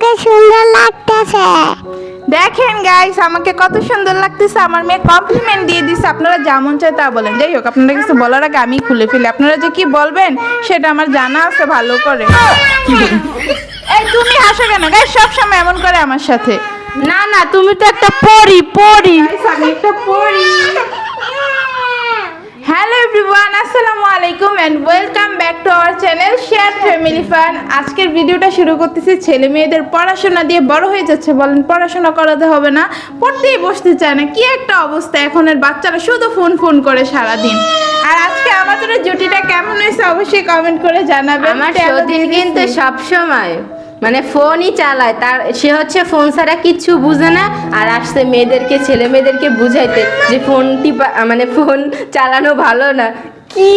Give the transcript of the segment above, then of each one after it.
আমাকে সুন্দর লাগতেছে। দেখেন গাইস আমাকে কত সুন্দর লাগতেছে। আমার মেয়ে কমপ্লিমেন্ট দিয়ে দিছে। আপনারা যেমন চাই তা বলেন। যাই হোক আপনারা কিছু বলার আগে আমি খুলে ফেলি। আপনারা যে কি বলবেন সেটা আমার জানা আছে ভালো করে। এই তুমি হাসো কেন? গাইস সব সময় এমন করে আমার সাথে। না না তুমি তো একটা পরি পরি। গাইস আমি একটা পড়ি হ্যালো এভরিওয়ান আসসালামু আলাইকুম and welcome back to our channel Share Family Fun আজকের ভিডিওটা শুরু করতেছি ছেলে মেয়েদের পড়াশোনা দিয়ে বড় হয়ে যাচ্ছে বলেন পড়াশোনা করাতে হবে না পড়তেই বসতে চায় না কি একটা অবস্থা এখনের বাচ্চারা শুধু ফোন ফোন করে সারাদিন আর আজকে আমাদের জুটিটা কেমন হয়েছে অবশ্যই কমেন্ট করে জানাবেন আমার দিয়ে কিন্তু দিছি। মানে ফোনই চালায়। তার সে হচ্ছে ফোন ছাড়া কিচ্ছু বুঝে না আর আসছে মেয়েদেরকে ছেলে মেয়েদেরকে বুঝাইতে যে ফোনটি টিপা মানে ফোন চালানো ভালো না। কি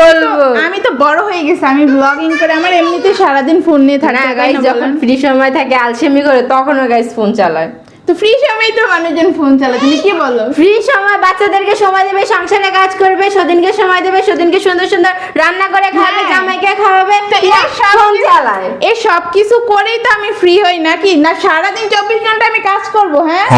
বলব? আমি তো বড় হয়ে গেছি আমি ব্লগিং করে আমার এমনিতে সারাদিন ফোন নিয়ে না থাকতে গাইস যখন ফ্রি সময় থাকে আলসেমি করে তখনও গাইস ফোন চালায়। তো ফ্রি সময় তো মানুষজন ফোন চালায় তুমি কি বলো? ফ্রি সময় বাচ্চাদেরকে সময় দেবে সংসারে কাজ করবে সদিনকে সময় দেবে সদিনকে সুন্দর সুন্দর রান্না করে খাবে হ্যাঁ। জামাইকে খাওয়াবে তো এই সব ফোন চালায় এই সব কিছু করেই তো আমি ফ্রি হই নাকি? না সারাদিন চব্বিশ ঘণ্টা আমি কাজ করব হ্যাঁ।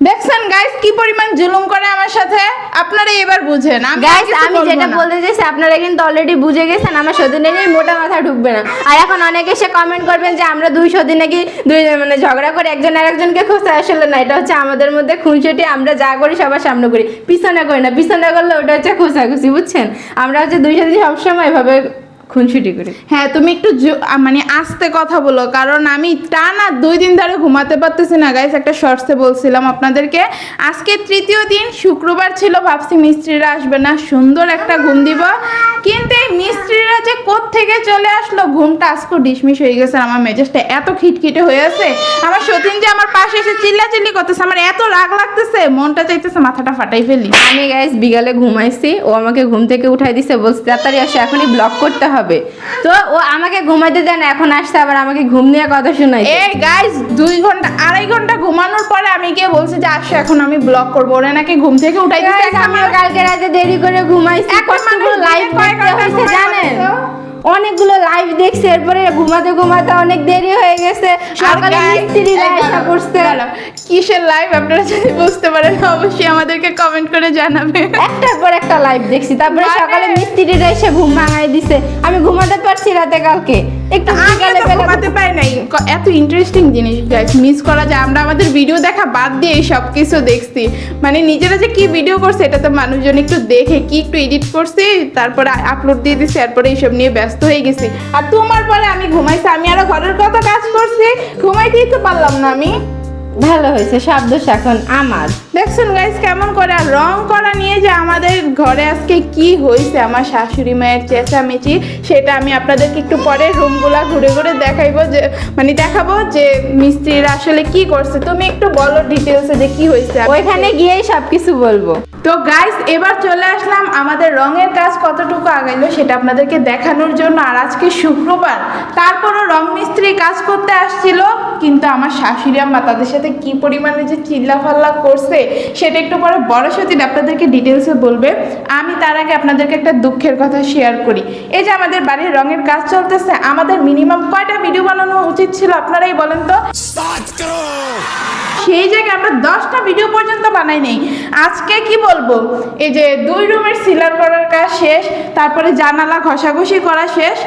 দেখছেন গাইস কি পরিমাণ জুলুম করে আমার সাথে? আপনারা এবার বুঝেন আমি গাইস আমি যেটা বলতে চাইছি আপনারা কিন্তু অলরেডি বুঝে গেছেন আমার সদিনে নিয়ে মোটা মাথা ঢুকবে না। আর এখন অনেকে এসে কমেন্ট করবেন যে আমরা দুই সদিন নাকি দুই মানে ঝগড়া করে একজন আর একজনকে খোঁজা আসলে না এটা হচ্ছে আমাদের মধ্যে খুনসুটি আমরা যা করি সবার সামনে করি। পিছনে করি না পিছনে করলে ওটা হচ্ছে খোঁচাখুচি বুঝছেন? আমরা হচ্ছে দুই সদিন সবসময় এভাবে খুনসুটি করি। হ্যাঁ তুমি একটু মানে আস্তে কথা বলো কারণ আমি টানা দুই দিন ধরে ঘুমাতে পারতেছি না। গাইস একটা শর্টসে বলছিলাম আপনাদেরকে। আজকে তৃতীয় দিন শুক্রবার ছিল ভাবছি মিস্ত্রিরা আসবে না সুন্দর একটা ঘুম দিব। কিন্তু এই মিস্ত্রিরা যে থেকে চলে আসলো ঘুমটা আজকে ডিসমিস হয়ে গেছে আমার মেজাজটা এত খিটখিটে হয়ে আছে। আমার সতীন যে আমার পাশে এসে চিল্লাচিল্লি করতেছে আমার এত রাগ লাগতেছে মনটা চাইতেছে মাথাটা ফাটাই ফেলি। আমি গাইস বিকালে ঘুমাইছি ও আমাকে ঘুম থেকে উঠাই দিছে বলছে তাড়াতাড়ি আসে এখনই ব্লক করতে হবে। তো ও আমাকে ঘুমাইতে দেন এখন আসতে আবার আমাকে ঘুম নিয়ে কথা শোনাই এই গাইস দুই ঘণ্টা আড়াই ঘণ্টা ঘুমানোর পরে আমি গিয়ে বলছি যে আসো এখন আমি ব্লক করব। ওরা নাকি ঘুম থেকে উঠাই Guys, কালকে রাতে দেরি করে ঘুমাইছি এখন মানুষ লাইভ করতে হয়েছে জানেন? অনেকগুলো লাইভ দেখছি এরপরে ঘুমাতে ঘুমাতে অনেক দেরি হয়ে গেছে। সকালে মিস্ত্রি লাইভটা। কিসের লাইভ আপনারা যদি বুঝতে পারেন অবশ্যই আমাদেরকে কমেন্ট করে জানাবে। একটার পর একটা লাইভ দেখছি। তারপরে মানে- সকালে মিস্ত্রিরা এসে ঘুম ভাঙায় দিছে। আমি ঘুমাতে পারছি রাতে কালকে। একটু বিকালে ঘুমাতে পারি নাই। এত ইন্টারেস্টিং জিনিস গাইস মিস করা যায়। আমরা আমাদের ভিডিও দেখা বাদ দিয়ে সব কিছু দেখছি। মানে নিজেরা যে কি ভিডিও করছে এটা তো মানুষজন একটু দেখে কি একটু এডিট করছি তারপরে আপলোড দিয়ে দিছে তারপরে এইসব নিয়ে ব্যস্ত হয়ে গেছি। আর তোমার পরে আমি ঘুমাইছি আমি আরও ঘরের কত কাজ করছি ঘুমাইতেই তো পারলাম না আমি। ভালো হয়েছে শব্দ এখন আমার। দেখছেন গাইস কেমন করে? রং করা নিয়ে যে আমাদের ঘরে আজকে কি হয়েছে আমার শাশুড়ি মায়ের চেঁচামেচি সেটা আমি আপনাদেরকে একটু পরে রুমগুলা ঘুরে ঘুরে দেখাইবো যে মানে দেখাবো যে মিস্ত্রিরা আসলে কি করছে। তুমি একটু বলো ডিটেলসে যে কি হয়েছে। ওইখানে গিয়েই সবকিছু বলব। তো গাইস এবার চলে আসলাম আমাদের রঙের কাজ কতটুকু আগাইলো সেটা আপনাদেরকে দেখানোর জন্য। আর আজকে শুক্রবার, তারপরও রং মিস্ত্রি কাজ করতে আসছিল, কিন্তু আমার শাশুড়ি আম্মা তাদের সাথে কি পরিমাণে যে চিল্লাফাল্লা করছে সেটা একটু পরে বড় সতীন আপনাদেরকে ডিটেলসে বলবে। আমি তার আগে আপনাদেরকে একটা দুঃখের কথা শেয়ার করি। এই যে আমাদের বাড়ির রঙের কাজ চলতেছে, আমাদের মিনিমাম কয়টা ভিডিও বানানো উচিত ছিল আপনারাই বলেন তো? সেই জায়গায় আমরা দশটা ভিডিও পর্যন্ত বানাই নেই। আজকে কি বলব? এই যে দুই রুমের সিলার করার কাজ শেষ তারপরে জানালা ঘষাঘষি করা শেষ।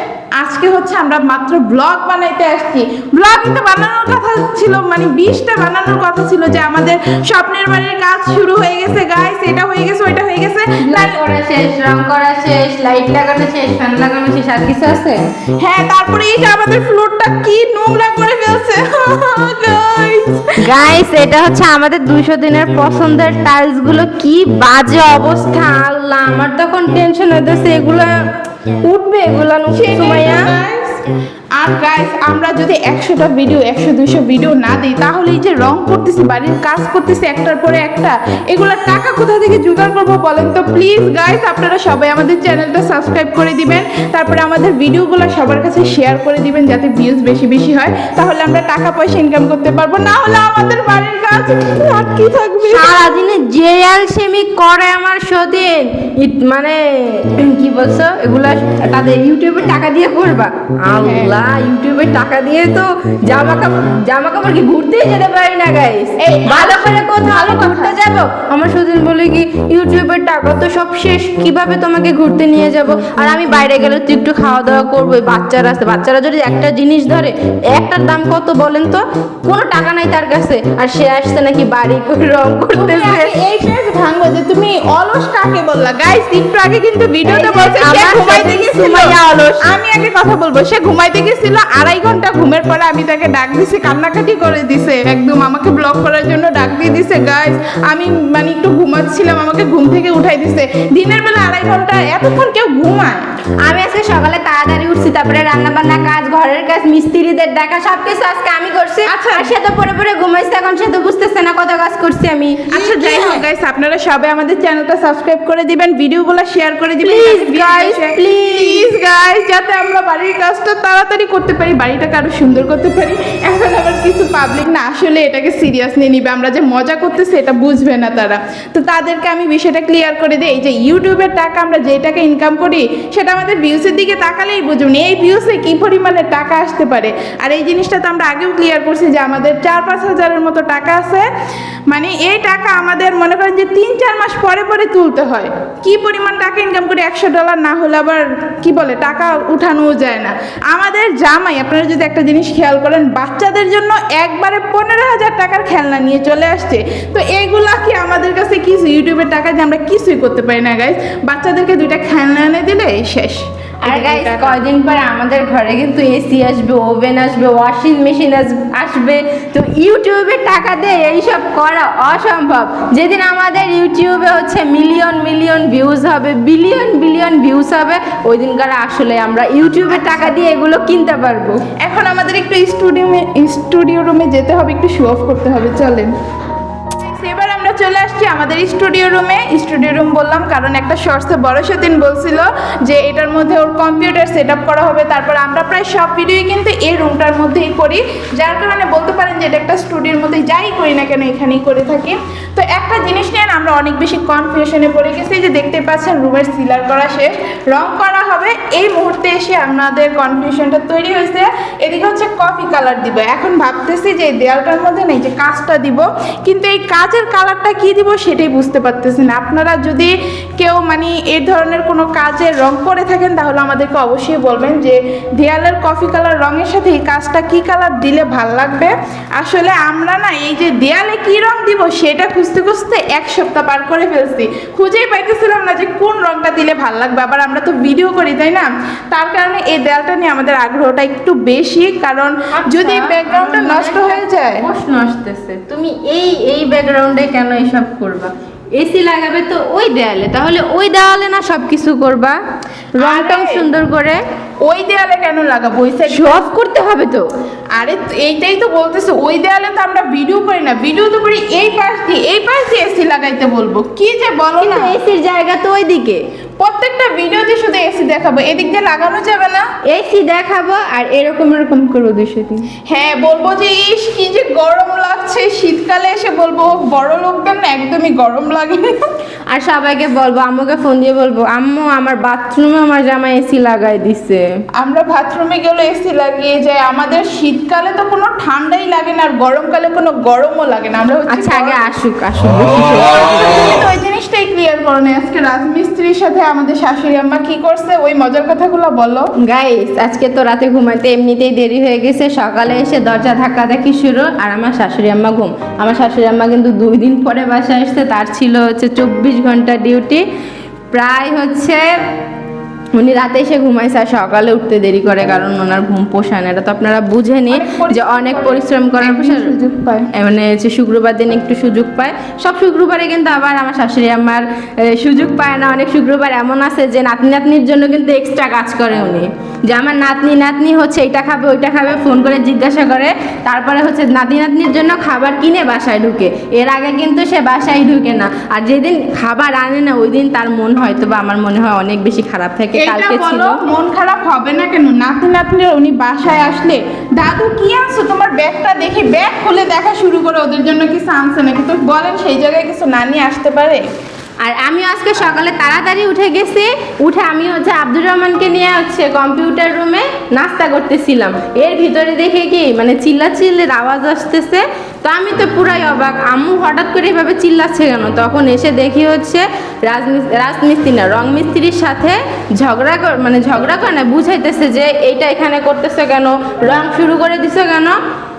আজকে হচ্ছে আমরা মাত্র ব্লগ বানাইতে আসছি। ব্লগ তো বানানোর কথা ছিল মানে বিশটা বানানোর কথা ছিল যে আমাদের স্বপ্নের বাড়ির কাজ শুরু হয়ে গেছে গাইস এটা হয়ে গেছে ওইটা হয়ে গেছে। লাইট করা শেষ রং করা শেষ লাইট লাগানো শেষ ফ্যান লাগানো শেষ আর কিছু আছে? হ্যাঁ তারপরে এই যে আমাদের ফ্লোরটা কি নোংরা করে ফেলছে। গাইস গাইস এটা হচ্ছে আমাদের দুইশো দিনের পছন্দের টাইলসগুলো কি বাজে অবস্থা, আল্লাহ, আমার তখন টেনশন হইতেছে, এগুলো উঠবে, এগুলো সুমাইয়া আর গাইস আমরা যদি একশোটা ভিডিও একশো দুইশো ভিডিও না দিই তাহলে এই যে রং করতেছি বাড়ির কাজ করতেছি একটার পরে একটা এগুলোর টাকা কোথা থেকে জোগাড় করব বলেন তো? প্লিজ গাইস আপনারা সবাই আমাদের চ্যানেলটা সাবস্ক্রাইব করে দিবেন তারপরে আমাদের ভিডিওগুলো সবার কাছে শেয়ার করে দিবেন যাতে ভিউজ বেশি বেশি হয়। তাহলে আমরা টাকা পয়সা ইনকাম করতে পারব। না হলে আমাদের বাড়ির কাজ আটকে থাকবে। সারাদিনে যে আলসেমি করে আমার সদিন মানে কি বলছো? এগুলা তাদের ইউটিউবে টাকা দিয়ে করবা। আল্লাহ। আল্লাহ ইউটিউবের টাকা দিয়ে তো জামা কাপড় জামা কাপড় কি ঘুরতেই যেতে পারি না গাইস এই ভালো করে কোথাও ঘুরতে যাব? আমার সুদিন বলে কি ইউটিউবের টাকা তো সব শেষ কীভাবে তোমাকে ঘুরতে নিয়ে যাব? আর আমি বাইরে গেলে তো একটু খাওয়া দাওয়া করব বাচ্চারা আছে। বাচ্চারা যদি একটা জিনিস ধরে একটার দাম কত বলেন তো? কোনো টাকা নাই তার কাছে। আর সে আসছে নাকি বাড়ি করে রং করতেছে। এই পেজ ভাঙবো যে তুমি অলস কাকে বললা? গাইস একটু আগে কিন্তু ভিডিওতে বলছে সে ঘুমাইতে গেছিল। আমি আগে কথা বলব সে ঘুমাইতে গেছিল আড়াই ঘণ্টা ঘুমের পরে আমি তাকে ডাক দিছি কান্নাকাটি করে দিছে একদম আমাকে ব্লক করার জন্য ডাক দিয়ে দিছে গাইস আমি মানে একটু ঘুমাচ্ছিলাম আমাকে ঘুম থেকে উঠাই দিছে। দিনের বেলা আড়াই ঘণ্টা এতক্ষণ কেউ ঘুমায়। আমি আজকে সকালে তাড়াতাড়ি উঠছি তারপরে রান্না বান্না কাজ ঘরের কাজ মিস্ত্রিদের দেখা সবকিছু আজকে আমি করছি। আচ্ছা। আর সে তো পরে পরে ঘুমাইছে এখন সে তো বুঝতেছে না কত কাজ করছি আমি। আচ্ছা যাই হোক গাইস আপনারা সবাই আমাদের চ্যানেলটা সাবস্ক্রাইব করে দিবেন ভিডিওগুলো শেয়ার করে দিবেন guys, please. প্লিজ গাইস যাতে আমরা বাড়ির কাজটা তাড়াতাড়ি করতে পারি, বাড়িটাকে আরও সুন্দর করতে পারি। এখন আবার কিছু পাবলিক না আসলে এটাকে সিরিয়াস নিয়ে নিবে। আমরা যে মজা করতেছি, এটা বুঝবে না তারা। তো তাদেরকে আমি বিষয়টা ক্লিয়ার করে দিই যে ইউটিউবের টাকা আমরা যে টাকা ইনকাম করি, সেটা আমাদের ভিউসের দিকে তাকালেই বুঝুন। এই ভিউসে কি পরিমাণে টাকা আসতে পারে? আর এই জিনিসটা তো আমরা আগেও ক্লিয়ার করছি যে, আমাদের চার পাঁচ হাজারের মতো টাকা আছে। মানে এই টাকা আমাদের মনে করেন যে তিন চার মাস পরে পরে তুলতে হয়। কি পরিমাণ টাকা ইনকাম করে? একশো ডলার না হলে আবার কি বলে, টাকা উঠানোও যায় না। আমাদের জামাই, আপনারা যদি একটা জিনিস খেয়াল করেন, বাচ্চাদের জন্য একবারে পনেরো হাজার টাকার খেলনা নিয়ে চলে আসছে। তো এইগুলা কি আমাদের কাছে কিছু ইউটিউবের টাকা যে আমরা কিছুই করতে পারি না গাইজ বাচ্চাদেরকে দুইটা খেলনা এনে দিলে শেষ। আর গাইস কয়দিন পরে আমাদের ঘরে কিন্তু এসি আসবে ওভেন আসবে ওয়াশিং মেশিন আসবে। তো ইউটিউবে টাকা দিয়ে এইসব করা অসম্ভব। যেদিন আমাদের ইউটিউবে হচ্ছে মিলিয়ন মিলিয়ন ভিউজ হবে বিলিয়ন বিলিয়ন ভিউজ হবে ওই দিনকার আসলে আমরা ইউটিউবে টাকা দিয়ে এগুলো কিনতে পারব। এখন আমাদের একটু স্টুডিও স্টুডিও রুমে যেতে হবে একটু শো অফ করতে হবে চলেন। চলে আসছি আমাদের স্টুডিও রুমে স্টুডিও রুম বললাম, কারণ একটা শর্টসে বড় সেদিন বলছিল যে এটার মধ্যে ওর কম্পিউটার সেট করা হবে। তারপর আমরা প্রায় সব ভিডিওই কিন্তু এই রুমটার মধ্যেই করি। যার কারণে বলতে পারেন যে এটা একটা স্টুডিওর মধ্যে যাই করি না কেন এখানেই করে থাকি। তো একটা জিনিস নিয়ে আমরা অনেক বেশি কনফিউশনে পড়ে গেছি যে দেখতে পাচ্ছেন রুমের সিলার করা শেষ। রং করা হবে। এই মুহূর্তে এসে আমাদের কনফিউশনটা তৈরি হয়েছে। এদিকে হচ্ছে কফি কালার দিব। এখন ভাবতেছি যে এই দেয়ালটার মধ্যে নেই যে কাজটা দিব। কিন্তু এই কাজের কালারটা কি দিব সেটাই বুঝতে পারতেছি না। আপনারা যদি কেউ মানে এই ধরনের কোনো কাজের রং করে থাকেন তাহলে আমাদেরকে অবশ্যই বলবেন যে দেয়ালের কফি কালার রঙের সাথে এই কাজটা কি কালার দিলে ভালো লাগবে। আসলে আমরা না এই যে দেয়ালে কি রং দিব সেটা খুঁজতে খুঁজতে এক সপ্তাহ পার করে ফেলছি। খুঁজেই পাইতেছিলাম না যে কোন রংটা দিলে ভালো লাগবে। আবার আমরা তো ভিডিও করি তাই না? তার কারণে এই দেয়ালটা নিয়ে আমাদের আগ্রহটা একটু বেশি কারণ যদি ব্যাকগ্রাউন্ডটা নষ্ট হয়ে যায় প্রশ্ন আসতেছে। তুমি এই এই ব্যাকগ্রাউন্ডে কেন এসব করবা। এসি লাগাবে তো ওই দেয়ালে তাহলে ওই দেয়ালে না সব কিছু করবা? রংটাও সুন্দর করে। ওই দেয়ালে কেন লাগাবো? ওই সাইড অফ করতে হবে তো। আরে এইটাই তো বলতেছে ওই দেয়ালে তো আমরা ভিডিও করি না। ভিডিও তো করি এই পাশ দিয়ে এই পাশ দিয়ে এসি লাগাইতে বলব। কি যে বলো না। এসির জায়গা তো ওইদিকে। প্রত্যেকটা ভিডিওতে শুধু এসি দেখাবো। এদিক দিয়ে লাগানো যাবে না। এসি দেখাবো আর এরকম এরকম করব দুশো দিন। হ্যাঁ বলব যে ইস কি যে গরম লাগছে। শীতকালে এসে বলব বড় লোকদের না একদমই গরম লাগে আর সবাইকে বলব আম্মুকে ফোন দিয়ে বলব আম্মু আমার বাথরুমে আমার জামা এসি লাগাই দিছে। আমরা বাথরুমে গেলে এসি লাগিয়ে যাই। আমাদের শীতকালে তো কোনো ঠান্ডাই লাগে না আর গরমকালে কোনো গরমও লাগে না। আমরা আচ্ছা আগে আসুক আসুক। জিনিসটাই ক্লিয়ার করো আজকে রাজমিস্ত্রির সাথে আমাদের শাশুড়ি আম্মা কি করছে? ওই মজার কথাগুলো বলো। গাইস আজকে তো রাতে ঘুমাইতে এমনিতেই দেরি হয়ে গেছে। সকালে এসে দরজা ধাক্কা দেখি শুরু আর আমার শাশুড়ি আম্মা ঘুম। আমার শাশুড়ি আম্মা কিন্তু দুই দিন পরে বাসায় আসছে। তার ছিল হচ্ছে চব্বিশ ঘণ্টা ডিউটি। প্রায় হচ্ছে উনি রাতে এসে ঘুমাইছে আর সকালে উঠতে দেরি করে কারণ ওনার ঘুম পোষায় না। এটা তো আপনারা বুঝেনি যে অনেক পরিশ্রম করার সুযোগ পায়। মানে হচ্ছে শুক্রবার দিন একটু সুযোগ পায়। সব শুক্রবারে কিন্তু আবার আমার শাশুড়ি আমার সুযোগ পায় না। অনেক শুক্রবার এমন আছে যে নাতনি নাতনির জন্য কিন্তু এক্সট্রা কাজ করে উনি। যে আমার নাতনি নাতনি হচ্ছে এইটা খাবে ওইটা খাবে ফোন করে জিজ্ঞাসা করে। তারপরে হচ্ছে নাতি নাতনির জন্য খাবার কিনে বাসায় ঢুকে। এর আগে কিন্তু সে বাসায় ঢুকে না। আর যেদিন খাবার আনে না ওই দিন তার মন হয়তো বা আমার মনে হয় অনেক বেশি খারাপ থাকে। কালকে ছিল। মন খারাপ হবে না কেন? নাতি নাতনি উনি বাসায় আসলে দাদু কি আনছো? তোমার ব্যাগটা দেখি ব্যাগ খুলে দেখা শুরু করে ওদের জন্য কিছু আনছে নাকি? তো বলেন সেই জায়গায় কিছু নানি আসতে পারে? আর আমি আজকে সকালে তাড়াতাড়ি উঠে গেছি, উঠে আমি হচ্ছে আব্দুর রহমানকে নিয়ে হচ্ছে কম্পিউটার রুমে নাস্তা করতেছিলাম। এর ভিতরে দেখে কি মানে চিল্লা চিল্লির আওয়াজ আসতেছে। তো আমি তো পুরাই অবাক, আম্মু হঠাৎ করে এভাবে চিল্লাচ্ছে কেন? তখন এসে দেখি হচ্ছে রাজমিস, রাজমিস্ত্রি না, রং মিস্ত্রির সাথে ঝগড়া কর মানে ঝগড়া করে না, বুঝাইতেছে যে এইটা এখানে করতেছে কেন? রং শুরু করে দিছে কেন?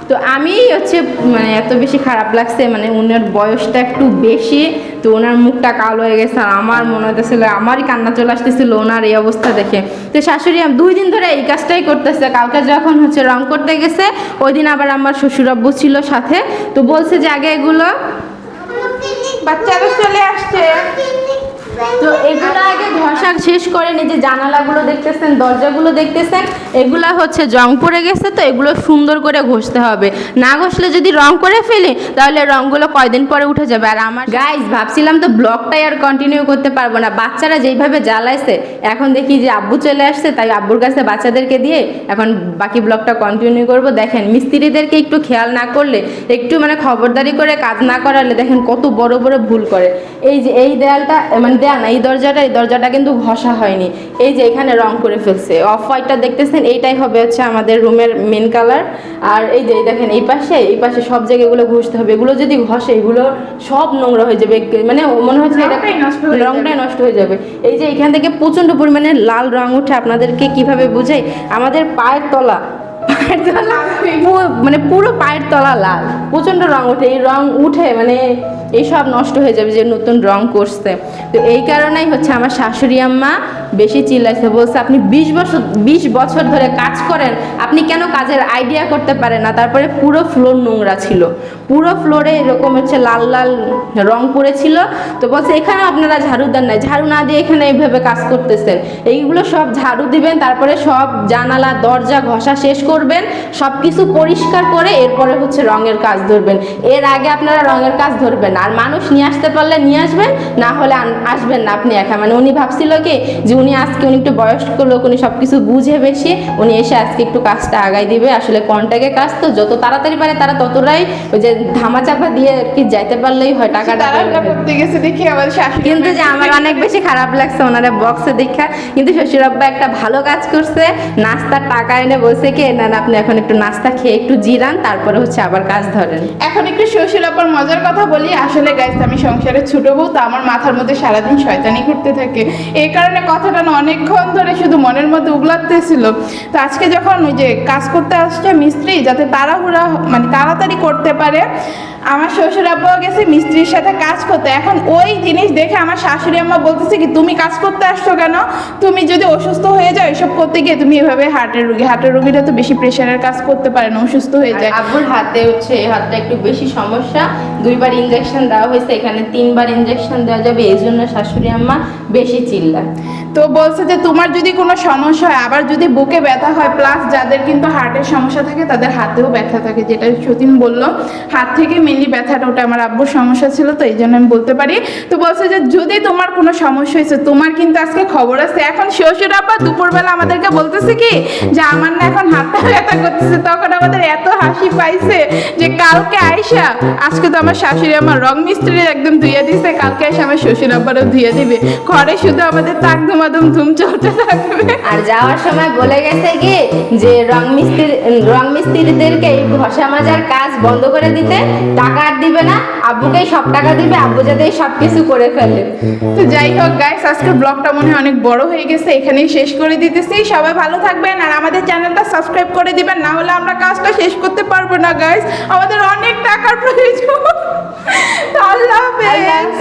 তো আমি হচ্ছে মানে এত বেশি খারাপ লাগছে মানে ওনার বয়সটা একটু বেশি তো ওনার মুখটা কালো হয়ে গেছে আর আমার মনে হতেছিল আমারই কান্না চলে আসতেছিল ওনার এই অবস্থা দেখে। তো শাশুড়ি আমি দুই দিন ধরে এই কাজটাই করতেছে। কালকে যখন হচ্ছে রং করতে গেছে ওই দিন আবার আমার শ্বশুর আব্বু ছিল সাথে। তো বলছে যে আগে এগুলো বাচ্চারা চলে আসছে। তো এগুলো আগে ঘষা শেষ করে যে জানালাগুলো দেখতেছেন, দরজাগুলো দেখতেছেন, এগুলা হচ্ছে জং পড়ে গেছে তো এগুলো সুন্দর করে ঘষতে হবে। না ঘষলে যদি রং করে ফেলি, তাহলে রংগুলো কয়দিন পরে উঠে যাবে। আর আমার গাইজ ভাবছিলাম তো ব্লগটাই আর কন্টিনিউ করতে পারব না। বাচ্চারা যেইভাবে জ্বালাইছে, এখন দেখি যে আব্বু চলে আসছে, তাই আব্বুর কাছে বাচ্চাদেরকে দিয়ে এখন বাকি ব্লগটা কন্টিনিউ করব। দেখেন, মিস্ত্রিদেরকে একটু খেয়াল না করলে, একটু মানে খবরদারি করে কাজ না করালে দেখেন কত বড় বড় ভুল করে। এই যে, এই দেয়ালটা মানে দেয়াল না এই দরজাটা এই দরজাটা কিন্তু ঘষা হয়নি। এই যে এখানে রং করে ফেলছে। অফ হোয়াইটটা দেখতেছেন এইটাই হবে হচ্ছে আমাদের রুমের মেন কালার আর এই যে দেখেন এই পাশে এই পাশে সব জায়গায় এগুলো ঘষতে হবে। এগুলো যদি ঘষে এগুলো সব নোংরা হয়ে যাবে। মানে মনে হচ্ছে এটা রংটাই নষ্ট হয়ে যাবে। এই যে এখান থেকে প্রচণ্ড পরিমাণে লাল রং উঠে আপনাদেরকে কীভাবে বুঝাই? আমাদের পায়ের তলা পায়ের তলা মানে পুরো পায়ের তলা লাল। প্রচণ্ড রং ওঠে এই রং উঠে মানে এইসব নষ্ট হয়ে যাবে যে নতুন রং করছে। তো এই কারণেই হচ্ছে আমার শাশুড়ি আম্মা বেশি চিল্লাইছে, বলছে, আপনি বিশ বছর বিশ বছর ধরে কাজ করেন, আপনি কেন কাজের আইডিয়া করতে পারেন না? তারপরে পুরো ফ্লোর নোংরা ছিল। পুরো ফ্লোরে এরকম হচ্ছে লাল লাল রং পড়েছিল। তো বলছে এখানে আপনারা ঝাড়ু দেন নাই, ঝাড়ু না দিয়ে এখানে এইভাবে কাজ করতেছেন। এইগুলো সব ঝাড়ু দিবেন, তারপরে সব জানালা, দরজা, ঘষা শেষ করবেন সব কিছু পরিষ্কার করে এরপরে হচ্ছে রঙের কাজ ধরবেন। এর আগে আপনারা রঙের কাজ ধরবেন না। আর মানুষ নিয়ে আসতে পারলে নিয়ে আসবেন না হলে আসবেন না আপনি একা। মানে উনি ভাবছিল কি যে উনি আজকে উনি একটু বয়স্ক লোক উনি সব কিছু বুঝে বেশি উনি এসে আজকে একটু কাজটা আগাই দিবে। আসলে কন্টাকে কাজ তো যত তাড়াতাড়ি পারে তারা ততটাই ওই যে ধামাচাপা দিয়ে আর কি যাইতে পারলেই হয় টাকাটা করতে গেছে দেখি আমাদের শাশুড়ি কিন্তু যে আমার অনেক বেশি খারাপ লাগছে ওনারা বক্সে দেখা। কিন্তু শ্বশুর আব্বা একটা ভালো কাজ করছে নাস্তার টাকা এনে বলছে কি না না, আপনি এখন একটু নাস্তা খেয়ে একটু জিরান তারপরে হচ্ছে আবার কাজ ধরেন। এখন একটু শ্বশুর আব্বার মজার কথা বলি আসলে গাইস আমি সংসারের ছোট বউ তো আমার মাথার মধ্যে সারাদিন শয়তানি ঘুরতে থাকে। এই কারণে কথাটা না অনেকক্ষণ ধরে শুধু মনের মধ্যে উগলাতেছিল। তো আজকে যখন ওই যে কাজ করতে আসছে মিস্ত্রি যাতে তাড়াহুড়া মানে তাড়াতাড়ি করতে পারে আমার শ্বশুর আব্বাও গেছে মিস্ত্রির সাথে কাজ করতে। এখন ওই জিনিস দেখে আমার শাশুড়ি আম্মা বলতেছে কি তুমি কাজ করতে আসছো কেন? তুমি যদি অসুস্থ হয়ে যাও এসব করতে গিয়ে তুমি এভাবে হার্টের রুগী। হার্টের রুগীরা তো বেশি প্রেশারের কাজ করতে পারে না অসুস্থ হয়ে যায়। আব্বুর হাতে হচ্ছে হাতটা একটু বেশি সমস্যা। দুইবার ইঞ্জেকশন দেওয়া হয়েছে এখানে তিনবার ইঞ্জেকশন দেওয়া যাবে এই জন্য শাশুড়ি আম্মা বেশি চিল্লা তো বলছে যে তোমার যদি কোনো সমস্যা হয়, আবার যদি বুকে ব্যথা হয় প্লাস যাদের কিন্তু হার্টের সমস্যা থাকে, তাদের হাতেও ব্যথা থাকে, যেটা সতীন বলল। হাত থেকে মেনলি ব্যথাটা, ওটা আমার আব্বুর সমস্যা ছিল, তো এই জন্য আমি বলতে পারি। তো বলছে যে যদি তোমার কোনো সমস্যা হয়েছে, তোমার কিন্তু আজকে খবর আছে। এখন শ্বশুর আব্বা, দুপুরবেলা আমাদেরকে বলতেছে কি, যে আমার না এখন হাতটা ব্যথা করতেছে। তখন আমাদের এত হাসি পাইছে যে কালকে আইসা আজকে তো আমার শাশুড়ি আমার রং মিস্ত্রি একদম ধুয়ে দিছে কালকে আইসা আমার শ্বশুর আব্বারও ধুয়ে দিবে। ঘরে শুধু আমাদের তাক ধুমাধুম ধুম চলতে থাকবে। আর যাওয়ার সময় বলে গেছে কি যে রং মিস্ত্রি রং মিস্ত্রিদেরকে এই ঘষা মাজার কাজ বন্ধ করে দিতে টাকা আর দিবে না আব্বুকেই সব টাকা দিবে আব্বু যাতে সব কিছু করে ফেলে। তো যাই হোক গাইস আজকে ব্লগটা মনে হয় অনেক বড় হয়ে গেছে এখানেই শেষ করে দিতেছি। সবাই ভালো থাকবেন আর আমাদের চ্যানেলটা সাবস্ক্রাইব করে দিবেন না হলে আমরা কাজটা শেষ করতে পারব না গাইস আমাদের অনেক টাকার প্রয়োজন। আল্লাহ হাফেজ।